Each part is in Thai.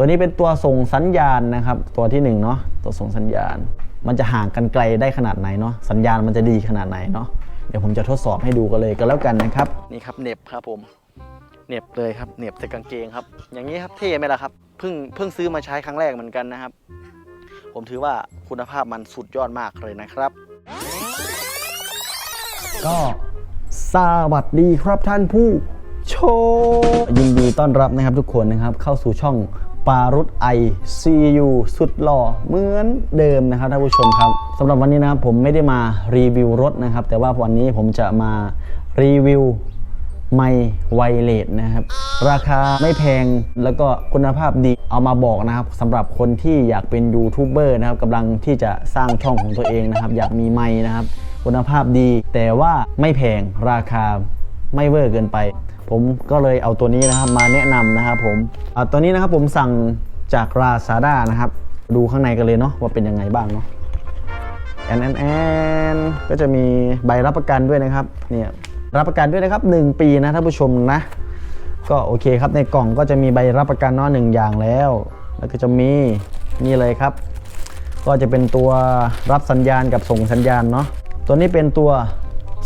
ตัวนี้เป็นตัวส่งสัญญาณนะครับ ตัวที่หนึ่งเนาะตัวส่งสัญญาณ มันจะห่างกันไกลได้ขนาดไหนเนาะสัญญาณมันจะดีขนาดไหนเนาะเดี๋ยวผมจะทดสอบให้ดูกันเลยก็แล้วกันนะครับนี่ครับเน็บครับผมเน็บเลยครับเน็บใส่กางเกงครับ อย่างนี้ครับเท่ไหมล่ะครับเพิ่งเพิ่งซื้อมาใช้ครั้งแรกเหมือนกันนะครับ ผมถือว่าคุณภาพมันสุดยอดมากเลยนะครับ ก็สวัสดีครับท่านผู้ชมยินดีต้อนรับนะครับทุกคนนะครับเข้าสู่ช่อง ปารุตไอซียูสุดหล่อเหมือนเดิมนะครับท่านผู้ชมครับสำหรับวันนี้นะครับผมไม่ได้มารีวิวรถนะครับ แต่ว่าวันนี้ผมจะมารีวิวไมไวเลสนะครับ ราคาไม่แพงแล้วก็คุณภาพดีเอามาบอกนะครับสำหรับคนที่อยากเป็นยูทูบเบอร์นะครับกำลังที่จะสร้างช่องของตัวเองนะครับ อยากมีไมนะครับ คุณภาพดี แต่ว่าไม่แพงราคา ไม่เวอร์เกินไป ผมก็เลยเอาตัวนี้นะครับมาแนะนำนะครับผมตัวนี้นะครับผมสั่งจาก Lazada นะครับ ดูข้างในกันเลยเนาะว่าเป็นยังไงบ้างเนาะแอนแอนแอนก็จะมีใบรับประกันด้วยนะครับเนี่ยรับประกันด้วยนะครับ 1 ปีนะท่านผู้ชมนะ ก็โอเคครับในกล่องก็จะมีใบรับประกันเนาะหนึ่งอย่างแล้ว แล้วก็จะมีนี่เลยครับ ก็จะเป็นตัวรับสัญญาณกับส่งสัญญาณเนาะตัวนี้เป็นตัว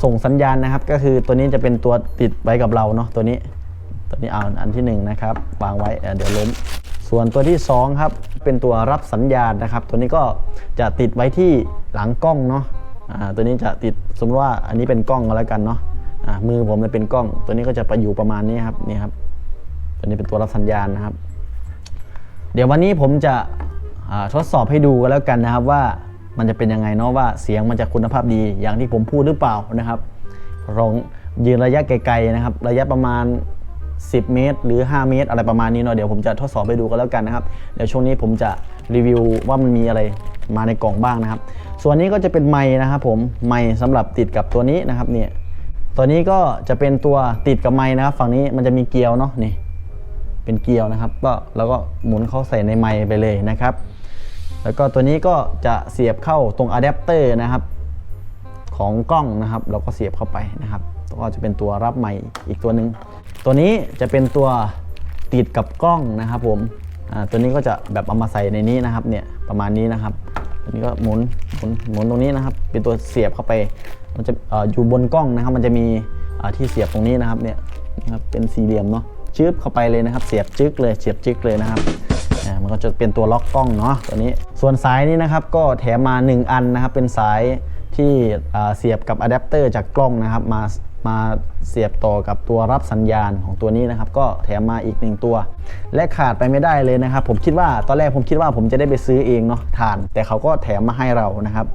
ส่งสัญญาณนะครับ ก็คือตัวนี้จะเป็นตัวติดไว้กับเราเนาะตัวนี้ ตัวนี้เอาอันที่หนึ่งนะครับวางไว้เเดี๋ยวล้ม ส่วนตัวที่สองครับเป็นตัวรับสัญญาณนะครับ ตัวนี้ก็จะติดไว้ที่หลังกล้องเนาะตัวนี้จะติดสมมติว่าอันนี้เป็นกล้องก็แล้วกันเนาะมือผมมันเป็นกล้อง ตัวนี้ก็จะไปอยู่ประมาณนี้ครับนี่ครับ ตัวนี้เป็นตัวรับสัญญาณนะครับ เดี๋ยววันนี้ผมจะทดสอบให้ดูกันแล้วกันนะครับว่า มันจะเป็นยังไงเนาะว่าเสียงมันจะคุณภาพดีอย่างที่ผมพูดหรือเปล่านะครับลองยืนระยะไกลๆนะครับ ระยะประมาณ 10 เมตร หรือ 5 เมตร อะไรประมาณนี้เนาะเดี๋ยวผมจะทดสอบให้ดูกันแล้วกันนะครับเดี๋ยวช่วงนี้ผมจะรีวิวว่ามันมีอะไรมาในกล่องบ้างนะครับ ส่วนนี้ก็จะเป็นไม้นะครับผมไม้สำหรับติดกับตัวนี้นะครับเนี่ยตัวนี้ก็จะเป็นตัวติดกับไม้นะครับ ฝั่งนี้มันจะมีเกลียวเนาะนี่เป็นเกลียวนะครับ ก็แล้วก็หมุนเข้าใส่ในไมค์ไปเลยนะครับ แล้วก็ตัวนี้ก็จะเสียบเข้าตรงอะแดปเตอร์นะครับของกล้องนะครับเราก็เสียบเข้าไปนะครับก็จะเป็นตัวรับไมค์อีกตัวหนึ่งตัวนี้จะเป็นตัวติดกับกล้องนะครับผมตัวนี้ก็จะแบบเอามาใส่ในนี้นะครับเนี่ยประมาณนี้นะครับตัวนี้ก็หมุนหมุนหมุนตรงนี้นะครับ เป็นตัวเสียบเข้าไปมันจะออยู่บนกล้องนะครับ มันจะมีที่เสียบตรงนี้นะครับเนี่ยนะครับเป็นสี่เหลี่ยมเนาะจึ๊บเข้าไปเลยนะครับ เสียบจึ๊กเลยเสียบจึ๊กเลยนะครับ ก็จะเป็นตัวล็อกกล้องเนาะตัวนี้ ส่วนสายนี้นะครับก็แถมมา 1 อันนะครับ เป็นสายที่เสียบกับอะแดปเตอร์จากกล้องนะครับมามาเสียบต่อกับตัวรับสัญญาณของตัวนี้นะครับ ก็แถมมาอีกหนึ่งตัว และขาดไปไม่ได้เลยนะครับ ผมคิดว่าตอนแรกผมคิดว่าผมจะได้ไปซื้อเองเนาะถ่าน แต่เขาก็แถมมาให้เรานะครับ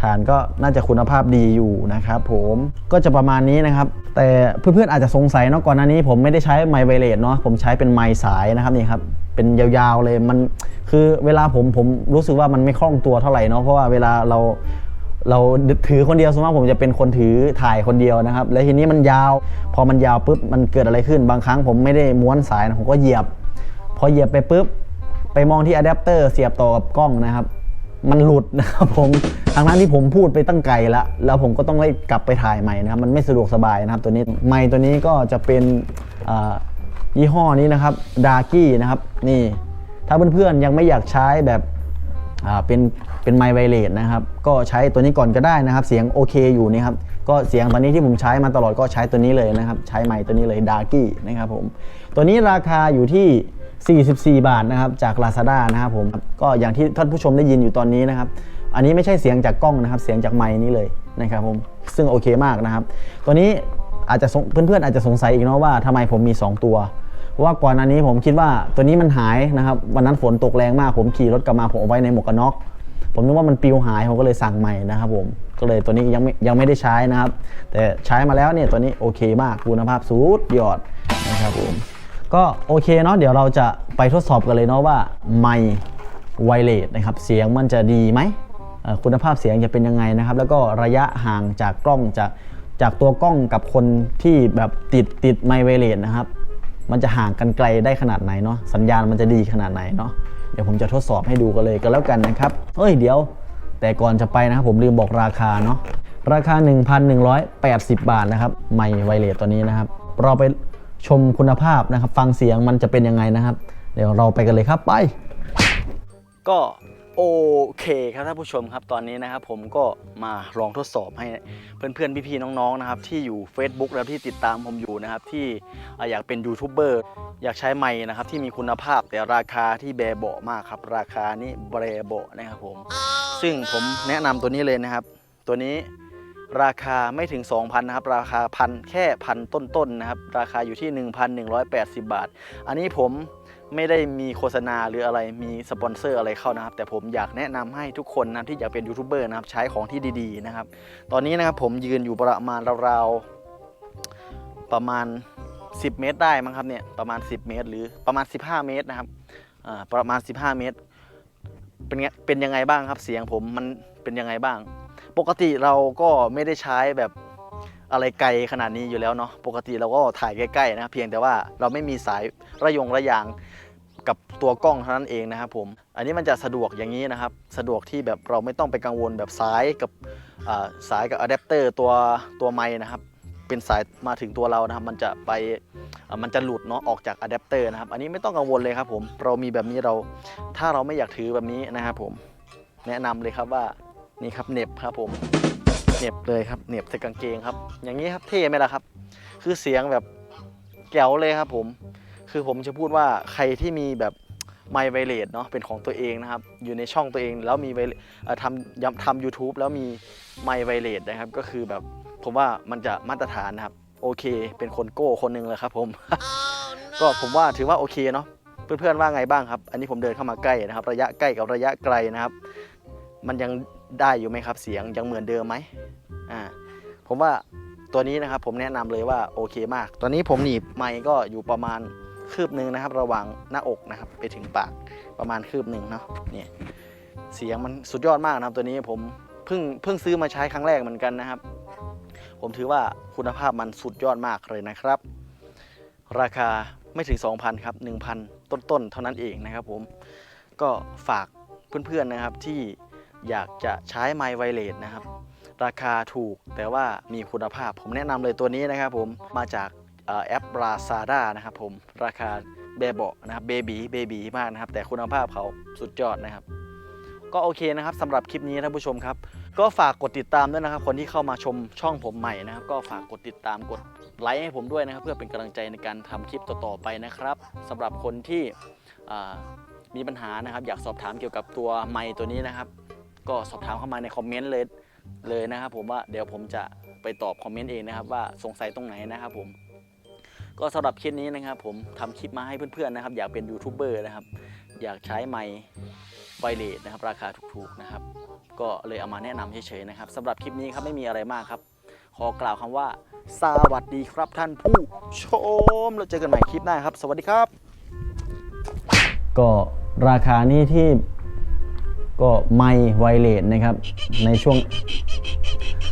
ฐานก็น่าจะคุณภาพดีอยู่นะครับผมก็จะประมาณนี้นะครับ แต่เพื่อนๆอาจจะสงสัยเนาะก่อนหน้านี้ผมไม่ได้ใช้ไมค์ไวเลสเนาะผมใช้เป็นไมค์สายนะครับนี่ครับ เป็นยาวๆเลยมันคือเวลาผมผมรู้สึกว่ามันไม่คล่องตัวเท่าไหร่เนาะเพราะว่าเวลาเราเราถือคนเดียวสมมติผมจะเป็นคนถือถ่ายคนเดียวนะครับ แล้วทีนี้มันยาว พอมันยาวปุ๊บมันเกิดอะไรขึ้น บางครั้งผมไม่ได้ม้วนสายนะผมก็เหยียบ พอเหยียบไปปุ๊บไปมองที่อะแดปเตอร์เสียบต่อกับกล้องนะครับ มันหลุดนะครับผมทางนั้นที่ผมพูดไปตั้งไกลแล้วแล้วผมก็ต้องได้กลับไปถ่ายใหม่นะครับ มันไม่สะดวกสบายนะครับ ตัวนี้ไมค์ตัวนี้ก็จะเป็นอ่า ยี่ห้อนี้นะครับดากี้นะครับนี่ถ้าเพื่อนๆยังไม่อยากใช้แบบเป็นเป็นไมค์ไวเลสนะครับก็ใช้ตัวนี้ก่อนก็ได้นะครับ เสียงโอเคอยู่นี่ครับก็เสียงตอนนี้ที่ผมใช้มาตลอดก็ใช้ตัวนี้เลยนะครับ ใช้ไมค์ตัวนี้เลยดากี้นะครับผมตัวนี้ราคาอยู่ที่ 44 บาทนะครับจาก Lazada นะครับผมก็อย่างที่ท่านผู้ชมได้ยินอยู่ตอนนี้นะครับ อันนี้ไม่ใช่เสียงจากกล้องนะครับ เสียงจากไมค์นี้เลยนะครับผมซึ่งโอเคมากนะครับ ตัวนี้อาจจะเพื่อนๆอาจจะสงสัยอีกเนาะว่าทำไมผมมี 2 ตัว เพราะว่าก่อนอันนี้ผมคิดว่าตัวนี้มันหายนะครับ วันนั้นฝนตกแรงมาก ผมขี่รถกลับมาผมเอาไว้ในหมวกกันน็อกผมนึกว่ามันปิวหายผมก็เลยสั่งใหม่นะครับผมก็เลยตัวนี้ยังไม่ยังไม่ได้ใช้นะครับ แต่ใช้มาแล้วเนี่ยตัวนี้โอเคมากคุณภาพสุดยอดนะครับผมก็โอเคเนาะเดี๋ยวเราจะไปทดสอบกันเลยเนาะว่าไมค์ไวเลสนะครับเสียงมันจะดีไหมคุณภาพเสียงจะเป็นยังไงนะครับ แล้วก็ระยะห่างจากกล้องจากจากตัวกล้องกับคนที่แบบติดติดไมค์ไวเลสนะครับ มันจะห่างกันไกลได้ขนาดไหนเนาะสัญญาณมันจะดีขนาดไหนเนาะเดี๋ยวผมจะทดสอบให้ดูกันเลยก็แล้วกันนะครับเอ้ยเดี๋ยว แต่ก่อนจะไปนะครับผมลืมบอกราคาเนาะราคา 1,180 บาทนะครับไมค์ไวเลสตัวนี้นะครับ เราไปชมคุณภาพนะครับ ฟังเสียงมันจะเป็นยังไงนะครับ เดี๋ยวเราไปกันเลยครับไป ก็ โอเคครับท่านผู้ชมครับตอนนี้นะครับผมก็มาลองทดสอบให้เพื่อนๆพี่ๆน้องๆนะครับที่อยู่ Facebook แล้วที่ติดตามผมอยู่นะครับที่อะอยากเป็นยูทูบเบอร์อยากใช้ไมค์นะครับที่มีคุณภาพแต่ราคาที่แบเบาะมากครับ ราคานี่แบเบาะนะครับผม ซึ่งผมแนะนำตัวนี้เลยนะครับ ตัวนี้ราคาไม่ถึง 2,000นะครับราคาพันแค่พันต้นๆนะครับราคาอยู่ที่ 1,180 บาท อันนี้ผม ไม่ได้มีโฆษณาหรืออะไรมีสปอนเซอร์อะไรเข้านะครับ แต่ผมอยากแนะนำให้ทุกคนนะที่อยากเป็นยูทูบเบอร์นะครับใช้ของที่ดีๆนะครับ ตอนนี้นะครับผมยืนอยู่ประมาณราวๆประมาณ 10 เมตรได้มั้งครับเนี่ยประมาณ 10 เมตร หรือประมาณ 15 เมตรนะครับประมาณ 15 เมตร เป็นเป็นยังไงบ้างครับเสียงผมมันเป็นยังไงบ้าง ปกติเราก็ไม่ได้ใช้แบบ อะไรไกลขนาดนี้อยู่แล้วเนาะปกติเราก็ถ่ายใกล้ๆนะครับเพียงแต่ว่าเราไม่มีสายระยงระยางกับตัวกล้องเท่านั้นเองนะครับผมอันนี้มันจะสะดวกอย่างนี้นะครับ สะดวกที่แบบเราไม่ต้องไปกังวลแบบสายกับสายกับอะแดปเตอร์ตัวตัวไม้นะครับเป็นสายมาถึงตัวเรานะครับ มันจะไปมันจะหลุดเนาะออกจากอะแดปเตอร์นะครับ อันนี้ไม่ต้องกังวลเลยครับผมเรามีแบบนี้เราถ้าเราไม่อยากถือแบบนี้นะครับผมแนะนำเลยครับว่านี่ครับเน็บครับผม เหน็บเลยครับเหน็บใส่กางเกงครับ อย่างนี้ครับเท่ไหมล่ะครับ คือเสียงแบบแก๋วเลยครับ ผม คือผมจะพูดว่าใครที่มีแบบไมค์ไวเลสเนาะเป็นของตัวเองนะครับ อยู่ในช่องตัวเองแล้วมีไวทำทำยูทูบแล้วมีไมค์ไวเลสนะครับ ก็คือแบบผมว่ามันจะมาตรฐานนะครับ โอเค เป็นคนโก้คนหนึ่งเลยครับผม ก็ผมว่าถือว่าโอเคเนาะเพื่อนๆว่าไงบ้างครับ อันนี้ผมเดินเข้ามาใกล้นะครับ ระยะใกล้กับระยะไกลนะครับ มันยัง ได้อยู่ไหมครับ เสียงยังเหมือนเดิมไหมอ่าผมว่าตัวนี้นะครับผมแนะนำเลยว่าโอเคมาก ตอนนี้ผมหนีบไมค์ก็อยู่ประมาณคืบหนึ่งนะครับ ระหว่างหน้าอกนะครับ ไปถึงปากประมาณคืบหนึ่งเนาะเนี่ยเสียงมันสุดยอดมากนะครับ ตัวนี้ผมเพิ่งเพิ่งซื้อมาใช้ครั้งแรกเหมือนกันนะครับ ผมถือว่าคุณภาพมันสุดยอดมากเลยนะครับ ราคาไม่ถึง 2,000 ครับ 1,000 ต้นๆ เท่านั้นเองนะครับผมก็ฝากเพื่อนๆนะครับที่ อยากจะใช้ไมไวเลสนะครับ ราคาถูกแต่ว่ามีคุณภาพผมแนะนำเลยตัวนี้นะครับผมมาจากแอป Lazada นะครับผมราคาเบเบาะนะครับเบบีเบบีมากนะครับ แต่คุณภาพเขาสุดยอดนะครับ ก็โอเคนะครับสำหรับคลิปนี้ท่านผู้ชมครับ ก็ฝากกดติดตามด้วยนะครับ คนที่เข้ามาชมช่องผมใหม่นะครับ ก็ฝากกดติดตามกดไลค์ให้ผมด้วยนะครับ เพื่อเป็นกำลังใจในการทำคลิปต่อๆไปนะครับสำหรับคนที่มีปัญหานะครับ อยากสอบถามเกี่ยวกับตัวไมค์ตัวนี้นะครับ ก็สอบถามเข้ามาในคอมเมนต์เลยเลยนะครับผมว่าเดี๋ยวผมจะไปตอบคอมเมนต์เองนะครับว่าสงสัยตรงไหนนะครับผมก็สำหรับคลิปนี้นะครับ ผมทำคลิปมาให้เพื่อนๆนะครับ อยากเป็นยูทูบเบอร์นะครับ อยากใช้ไมค์ไวเลสนะครับ ราคาถูกๆนะครับ ก็เลยเอามาแนะนำเฉยๆนะครับสำหรับคลิปนี้ครับไม่มีอะไรมากครับ ขอกล่าวคำว่า สวัสดีครับท่านผู้ชมเราเจอกันใหม่คลิปหน้าครับ สวัสดีครับ ก็ราคานี้ที่ ก็ไม่ไวเลสนะครับ ในช่วง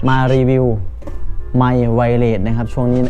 มารีวิวไม่ไวเลสนะครับ ช่วงนี้